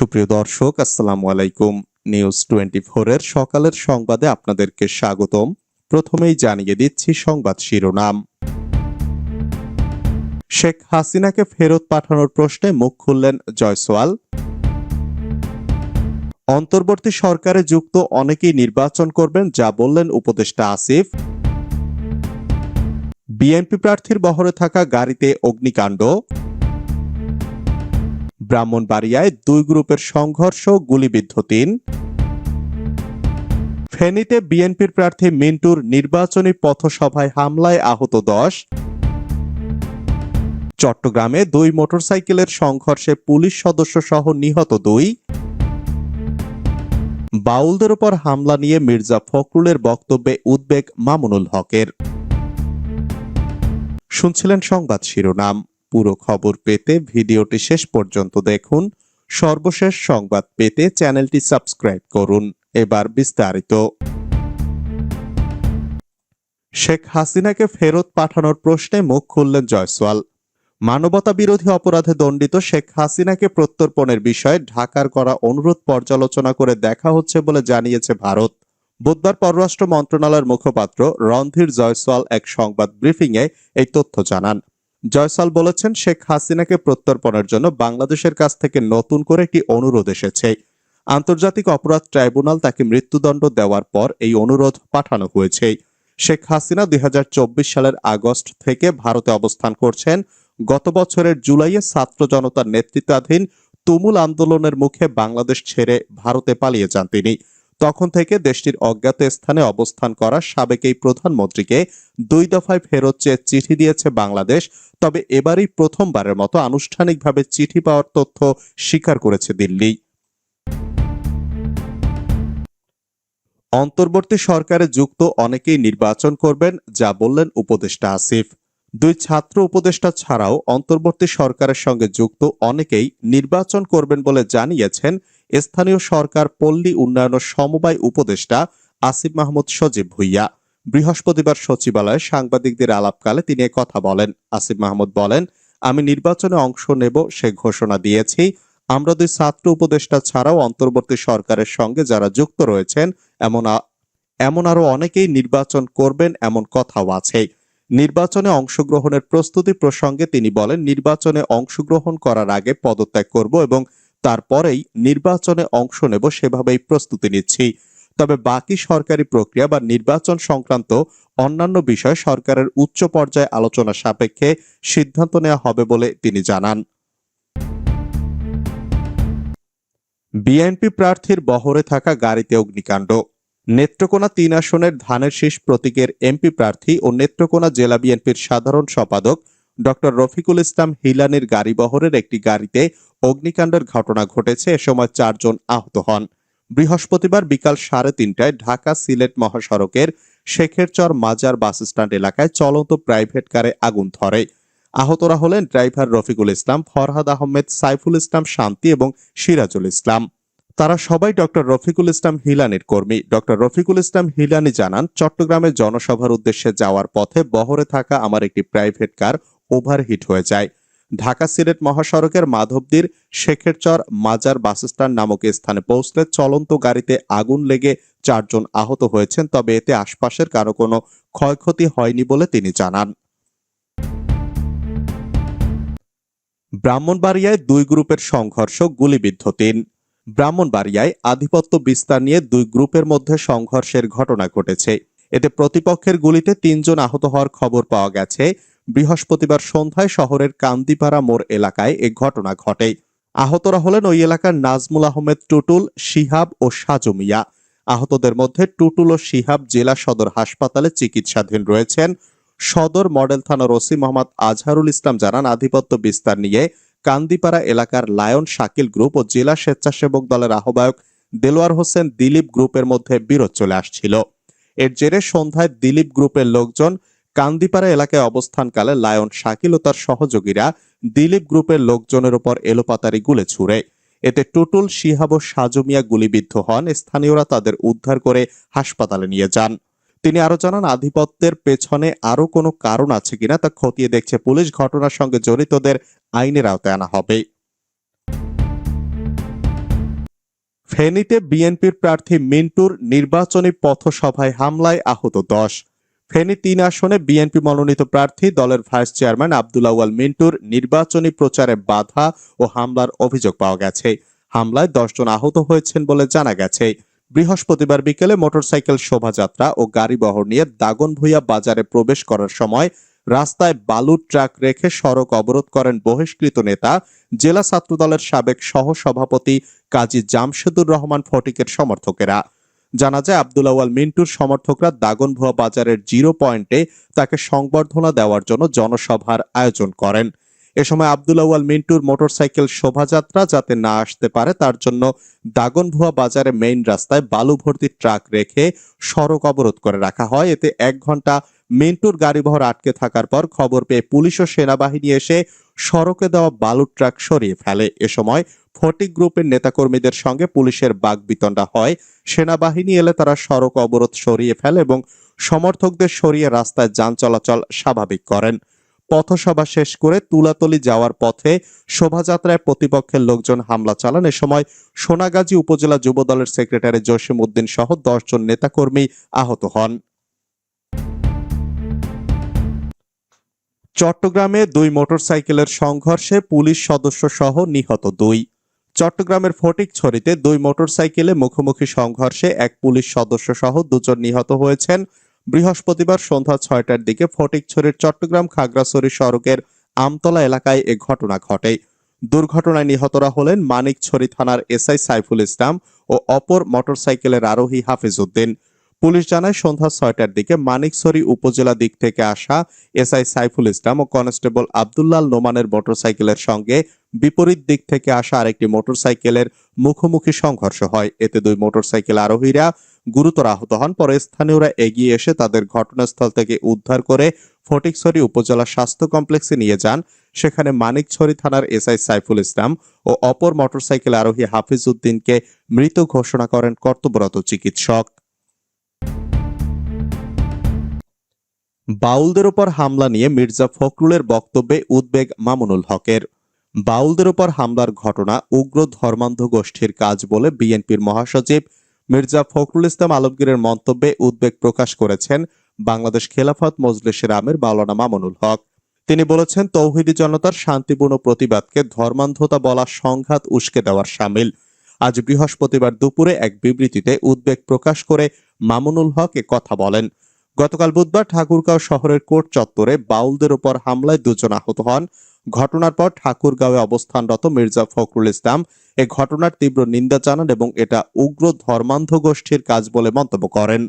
সুপ্রিয় দর্শক, আসসালামু আলাইকুম। নিউজ টোয়েন্টি এর সকালের সংবাদে আপনাদেরকে স্বাগতম। প্রথমেই জানিয়ে দিচ্ছি সংবাদ শিরোনাম। শেখ হাসিনাকে ফেরত পাঠানোর প্রশ্নে মুখ খুললেন জয়সওয়াল। অন্তর্বর্তী সরকারে যুক্ত অনেকেই নির্বাচন করবেন যা বললেন উপদেষ্টা আসিফ। বিএনপি প্রার্থীর বহরে থাকা গাড়িতে অগ্নিকাণ্ড। ব্রাহ্মণবাড়িয়ায় দুই গ্রুপের সংঘর্ষ, গুলিবিদ্ধ তিন। ফেনীতে বিএনপির প্রার্থী মিন্টুর নির্বাচনী পথসভায় হামলায় আহত দশ। চট্টগ্রামে দুই মোটরসাইকেলের সংঘর্ষে পুলিশ সদস্য সহ নিহত দুই। বাউলদের উপর হামলা নিয়ে মির্জা ফখরুলের বক্তব্যে উদ্বেগ মামুনুল হকের। শুনছিলেন সংবাদ শিরোনাম। পুরো খবর পেতে ভিডিওটি শেষ পর্যন্ত দেখুন। সর্বশেষ সংবাদ পেতে চ্যানেলটি সাবস্ক্রাইব করুন। এবার বিস্তারিত। শেখ হাসিনাকে ফেরত পাঠানোর প্রশ্নে মুখ খুললেন জয়সওয়াল। মানবতা বিরোধী অপরাধে দণ্ডিত শেখ হাসিনাকে প্রত্যর্পণের বিষয়ে ঢাকার করা অনুরোধ পর্যালোচনা করে দেখা হচ্ছে বলে জানিয়েছে ভারত। বুধবার পররাষ্ট্র মন্ত্রণালয়ের মুখপাত্র রণধীর জয়সওয়াল এক সংবাদ ব্রিফিংয়ে এই তথ্য জানান। জয়সাল বলেছেন, শেখ হাসিনাকে প্রত্যর্পণের জন্য বাংলাদেশের কাছ থেকে নতুন করে একটি অনুরোধ এসেছে। আন্তর্জাতিক অপরাধ ট্রাইব্যুনাল তাকে মৃত্যুদণ্ড দেওয়ার পর এই অনুরোধ পাঠানো হয়েছে। শেখ হাসিনা দুই হাজার চব্বিশ সালের আগস্ট থেকে ভারতে অবস্থান করছেন। গত বছরের জুলাইয়ে ছাত্র জনতার নেতৃত্বাধীন তুমুল আন্দোলনের মুখে বাংলাদেশ ছেড়ে ভারতে পালিয়ে যান তিনি। তখন থেকে দেশটির অজ্ঞাত স্থানে অবস্থান করা সাবেক এই প্রধানমন্ত্রীকে দুই দফায় ফেরত চেয়ে চিঠি দিয়েছে বাংলাদেশ, তবে এবারই প্রথমবারের মতো আনুষ্ঠানিকভাবে চিঠি পাওয়ার তথ্য স্বীকার করেছে দিল্লি। অন্তর্বর্তী সরকারে যুক্ত অনেকেই নির্বাচন করবেন, যা বললেন উপদেষ্টা আসিফ। দুই ছাত্র উপদেষ্টা ছাড়াও অন্তর্বর্তী সরকারের সঙ্গে যুক্ত অনেকেই নির্বাচন করবেন বলে জানিয়েছেন স্থানীয় সরকার পল্লী উন্নয়ন সমবায় উপদেষ্টা আসিফ মাহমুদ সজীব ভুইয়া। বৃহস্পতিবার সচিবালয়ে সাংবাদিকদের আলাপকালে তিনি কথা বলেন। আসিফ মাহমুদ বলেন, আমি নির্বাচনে অংশ নেব সে ঘোষণা দিয়েছি। আমরা দুই ছাত্র উপদেষ্টা ছাড়াও অন্তর্বর্তী সরকারের সঙ্গে যারা যুক্ত রয়েছেন, এমন এমন আরও অনেকেই নির্বাচন করবেন এমন কথাও আছে। নির্বাচনে অংশগ্রহণের প্রস্তুতি প্রসঙ্গে তিনি বলেন, নির্বাচনে অংশগ্রহণ করার আগে পদত্যাগ করব এবং তারপরেই নির্বাচনে অংশ নেব সেভাবেই প্রস্তুতি নিচ্ছি। তবে বাকি সরকারি প্রক্রিয়া বা নির্বাচন সংক্রান্ত অন্যান্য বিষয় সরকারের উচ্চ পর্যায়ে আলোচনা সাপেক্ষে সিদ্ধান্ত নেওয়া হবে বলে তিনি জানান। বিএনপি প্রার্থীর বহরে থাকা গাড়িতে অগ্নিকাণ্ড। নেত্রকোনা তিন আসনের ধানের শীষ প্রতীকের এমপি প্রার্থী ও নেত্রকোনা জেলা বিএনপির সাধারণ সম্পাদক ডক্টর রফিকুল ইসলাম হিলানির গাড়ি বহরের একটি গাড়িতে অগ্নিকাণ্ডের ঘটনা ঘটেছে। এ সময় চারজন আহত হন। বৃহস্পতিবার বিকাল সাড়ে তিনটায় ঢাকা সিলেট মহাসড়কের শেখেরচর মাজার বাস স্ট্যান্ড এলাকায় চলন্ত প্রাইভেট কারে আগুন ধরে। আহতরা হলেন ড্রাইভার রফিকুল ইসলাম, ফরহাদ আহমেদ, সাইফুল ইসলাম শান্তি এবং সিরাজুল ইসলাম। তারা সবাই ডক্টর রফিকুল ইসলাম হিলানির কর্মী। ডক্টর রফিকুল ইসলাম হিলানি জানান চট্টগ্রামে জনসভার উদ্দেশ্যে যাওয়ার পথে বহরে থাকা আমার একটি প্রাইভেট কার ওভারহিট হয়ে যায়। ঢাকা সিলেট মহাসড়কের মাধবদীর শেখেরচর মাজার বাসস্ট্যান্ড নামক স্থানে পৌঁছলে চলন্ত গাড়িতে আগুন লেগে চারজন আহত হয়েছেন, তবে এতে আশপাশের কারও কোনো ক্ষয়ক্ষতি হয়নি বলে তিনি জানান। ব্রাহ্মণবাড়িয়ায় দুই গ্রুপের সংঘর্ষ, গুলিবিদ্ধ তিন। ব্রাহ্মণবাড়িয়ায় আধিপত্য বিস্তার নিয়ে দুই গ্রুপের মধ্যে সংঘর্ষের ঘটনা ঘটেছে। এতে প্রতিপক্ষের গুলিতে তিনজন আহত হওয়ার খবর পাওয়া গেছে। বৃহস্পতিবার সন্ধ্যায় শহরের কান্দিপাড়া মোড় এলাকায় এ ঘটনা ঘটে। আহতরা হলেন ওই এলাকার নাজমুল আহমেদ টুটুল, শিহাব ও সাজু মিয়া। আহতদের মধ্যে টুটুল ও শিহাব জেলা সদর হাসপাতালে চিকিৎসাধীন রয়েছেন। সদর মডেল থানার ওসি মোহাম্মদ আজহারুল ইসলাম জানান, আধিপত্য বিস্তার নিয়ে কান্দিপাড়া এলাকার লায়ন শাকিল গ্রুপ ও জেলা স্বেচ্ছাসেবক দলের আহ্বায়ক দেলোয়ার হোসেন দিলীপ গ্রুপের মধ্যে বিরোধ চলে আসছিল। এর জেরে সন্ধ্যায় দিলীপ গ্রুপের লোকজন কান্দিপাড়া এলাকায় অবস্থানকালে লায়ন শাকিল ও তার সহযোগীরা দিলীপ গ্রুপের লোকজনের উপর এলোপাতারি গুলে ছুড়ে। এতে টুটুল, শিহাব ও সাজুমিয়া গুলিবিদ্ধ হন। স্থানীয়রা তাদের উদ্ধার করে হাসপাতালে নিয়ে যান। তিনি আরও জানান, আধিপত্যের পেছনে আরও কোনো কারণ আছে কিনা তা খতিয়ে দেখছে পুলিশ। ঘটনার সঙ্গে জড়িতদের আইনের আওতায় আনা হবে। ফেনীতে বিএনপির প্রার্থী মিন্টুর নির্বাচনী পথসভায় হামলায় আহত দশ। ফেনী তিন আসনে বিএনপি মনোনীত প্রার্থী দলের ভাইস চেয়ারম্যান আব্দুল আউয়াল মিন্টুর নির্বাচনী প্রচারে বাধা ও হামলার অভিযোগ পাওয়া গেছে। হামলায় দশজন আহত হয়েছেন বলে জানা গেছে। বৃহস্পতিবার বিকেলে মোটরসাইকেল শোভাযাত্রা ও গাড়ি বহর নিয়ে দাগনভূঞা বাজারে প্রবেশ করার সময় রাস্তায় বালুর ট্রাক রেখে সড়ক অবরোধ করেন বহিষ্কৃত নেতা, জেলা ছাত্রদলের সাবেক সহসভাপতি কাজী জামশেদুর রহমান ফটিকের সমর্থকেরা। জানা যায়, আব্দুল আওয়াল মিন্টুর সমর্থকরা দাগনভুয়া বাজারের জিরো পয়েন্টে তাকে সংবর্ধনা দেওয়ার জন্য জনসভার আয়োজন করেন। এ সময় আব্দুল আওয়াল মিন্টুর মোটরসাইকেল শোভাযাত্রা যাতে না আসতে পারে, তার জন্য দাগনভুয়া বাজারে মেইন রাস্তায় বালু ভর্তি ট্রাক রেখে সড়ক অবরোধ করে রাখা হয়। এতে এক ঘণ্টা মিন্টুর গাড়িবহর আটকে থাকার পর খবর পেয়ে পুলিশ ও সেনাবাহিনী এসে সড়কে দেওয়া বালুর ট্রাক সরিয়ে ফেলে। এ সময় ফটিক গ্রুপের নেতাকর্মীদের সঙ্গে পুলিশের বাগবিতণ্ডা হয়। সেনাবাহিনী এলে তারা সড়ক অবরোধ সরিয়ে ফেলে এবং সমর্থকদের সরিয়ে রাস্তায় যান চলাচল স্বাভাবিক করেন। পথসভা শেষ করে তুলাতলি যাওয়ার পথে শোভাযাত্রায় প্রতিপক্ষের লোকজন হামলা চালান। এ সময় সোনাগাজী উপজেলা যুবদলের সেক্রেটারি জসিম উদ্দিন সহ দশজন নেতাকর্মী আহত হন। চট্টগ্রামে দুই মোটরসাইকেলের সংঘর্ষে পুলিশ সদস্য সহ নিহত দুই। চট্টগ্রামের ফটিকছড়িতে দুই মোটরসাইকেলে মুখোমুখি সংঘর্ষে এক পুলিশ সদস্য সহ দুজন নিহত হয়েছেন। বৃহস্পতিবার সন্ধ্যা ছয়টার দিকে ফটিকছড়ির চট্টগ্রাম খাগড়াছড়ি সড়কের আমতলা এলাকায় এ ঘটনা ঘটে। দুর্ঘটনায় নিহতরা হলেন মানিকছড়ি থানার এসআই সাইফুল ইসলাম ও অপর মোটরসাইকেলের আরোহী হাফিজ উদ্দিন পুলিশ জানায়, সন্ধ্যা ছয়টার দিকে মানিকছড়ি উপজেলা দিক থেকে আসা এসআই সাইফুল ইসলাম ও কনস্টেবল আবদুল্লাল নোমানের মোটরসাইকেলের সঙ্গে বিপরীত দিক থেকে আসা আরেকটি মোটরসাইকেলের মুখোমুখি সংঘর্ষ হয়। এতে দুই মোটরসাইকেল আরোহীরা গুরুতর আহত হন। পরে স্থানীয়রা এগিয়ে এসে তাদের ঘটনাস্থল থেকে উদ্ধার করে ফটিকছড়ি উপজেলা স্বাস্থ্য কমপ্লেক্সে নিয়ে যান। সেখানে মানিকছড়ি থানার এসআই সাইফুল ইসলাম ও অপর মোটরসাইকেল আরোহী হাফিজ উদ্দিনকে মৃত ঘোষণা করেন কর্তব্যরত চিকিৎসক। বাউলদের উপর হামলা নিয়ে মির্জা ফখরুলের বক্তব্যে উদ্বেগ মামুনুল হকের। বাউলদের উপর হামলার ঘটনা উগ্র ধর্মান্ধ গোষ্ঠীর কাজ বলে বিএনপির মহাসচিব মির্জা ফখরুল ইসলাম আলমগীরের মন্তব্যে উদ্বেগ প্রকাশ করেছেন বাংলাদেশ খেলাফত মজলিসের আমির মাওলানা মামুনুল হক। তিনি বলেছেন, তৌহিদি জনতার শান্তিপূর্ণ প্রতিবাদকে ধর্মান্ধতা বলা সংঘাত উস্কে দেওয়ার সামিল। আজ বৃহস্পতিবার দুপুরে এক বিবৃতিতে উদ্বেগ প্রকাশ করে মামুনুল হক এ কথা বলেন। গতকাল বুধবার ঠাকুরগাঁও শহরের কোর্ট চত্বরে বাউলদের উপর হামলায় দুজন আহত হন। ঘটনার পর ঠাকুরগাঁওয়ে অবস্থানরত মির্জা ফখরুল ইসলাম এ ঘটনার তীব্র নিন্দা জানান এবং এটা উগ্র ধর্মান্ধ গোষ্ঠীর কাজ বলে মন্তব্য করেন।